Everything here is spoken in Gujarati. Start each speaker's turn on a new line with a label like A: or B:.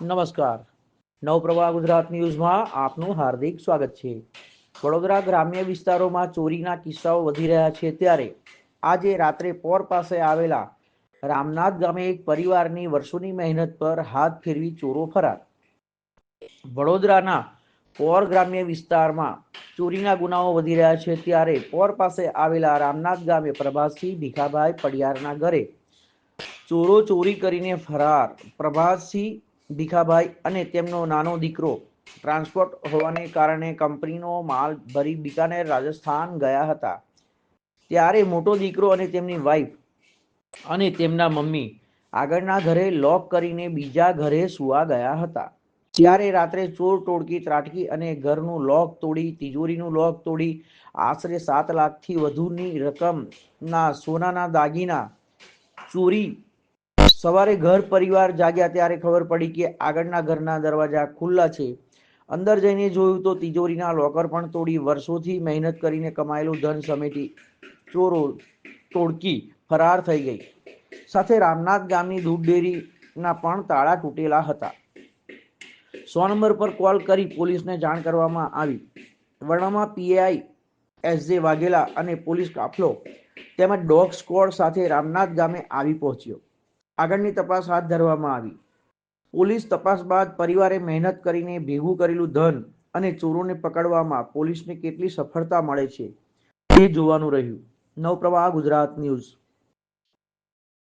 A: નમસ્કાર. નવપ્રવાહ ગુજરાત ન્યૂઝમાં આપનું હાર્દિક સ્વાગત છે. વડોદરા ગ્રામ્ય વિસ્તારોમાં ચોરીના કિસ્સાઓ વધી રહ્યા છે ત્યારે આજે રાત્રે પોર પાસે આવેલા રામનાથ ગામે એક પરિવારની વર્ષોની મહેનત પર હાથ ફેરવી ચોરો ફરાર. વડોદરાના પોર ગ્રામ્ય વિસ્તારમાં ચોરીના ગુનાઓ વધી રહ્યા છે ત્યારે પોર પાસે આવેલા રામનાથ ગામે પ્રભાસસિંહ ભીખાભાઈ પડિયારના ઘરે ચોરો ચોરી કરીને ફરાર. પ્રભાતસિંહ ભીખાભાઈ અને તેમનો નાનો દીકરો. ટ્રાન્સપોર્ટ હોવાને કારણે કંપનીનો માલ ભરી બિકાનેર, રાજસ્થાન ગયા હતા. ત્યારે મોટો દીકરો અને તેમની વાઈફ અને તેમના મમ્મી આગળના ઘરે લોક કરીને બીજા ઘરે સુવા ગયા હતા. ત્યારે રાત્રે ચોર ટોળકી, ત્રાટકી અને ઘરનું લોક તોડી, તિજોરીનું લોક તોડી, આશરે સાત લાખથી વધુની રકમના સોનાના દાગીના, ચોરી સવારે ઘર પરિવાર જાગ્યા ત્યારે ખબર પડી કે આગળના ઘરના દરવાજા ખુલ્લા છે. અંદર જઈને જોયું તો તિજોરીના લોકર પણ તોડી વર્ષોથી મહેનત કરીને કમાયેલું ધન સમેટી ચોરો તોડકી ફરાર થઈ ગઈ. સાથે રામનાથ ગામની દૂધ ડેરીના પણ તાળા તૂટેલા હતા. સો નંબર પર કોલ કરી પોલીસને જાણ કરવામાં આવી. વર્ણામાં પીઆઈ એસ જે વાઘેલા અને પોલીસ કાફલો તેમજ ડોગ સ્કોડ સાથે રામનાથ ગામે આવી પહોંચ્યો. આગળની તપાસ હાથ ધરવામાં આવી. પોલીસ તપાસ બાદ પરિવારે મહેનત કરીને ભેગું કરેલું ધન અને ચોરોને પકડવામાં પોલીસને કેટલી સફળતા મળે છે તે જોવાનું રહ્યું. નવપ્રવાહ, ગુજરાત ન્યૂઝ.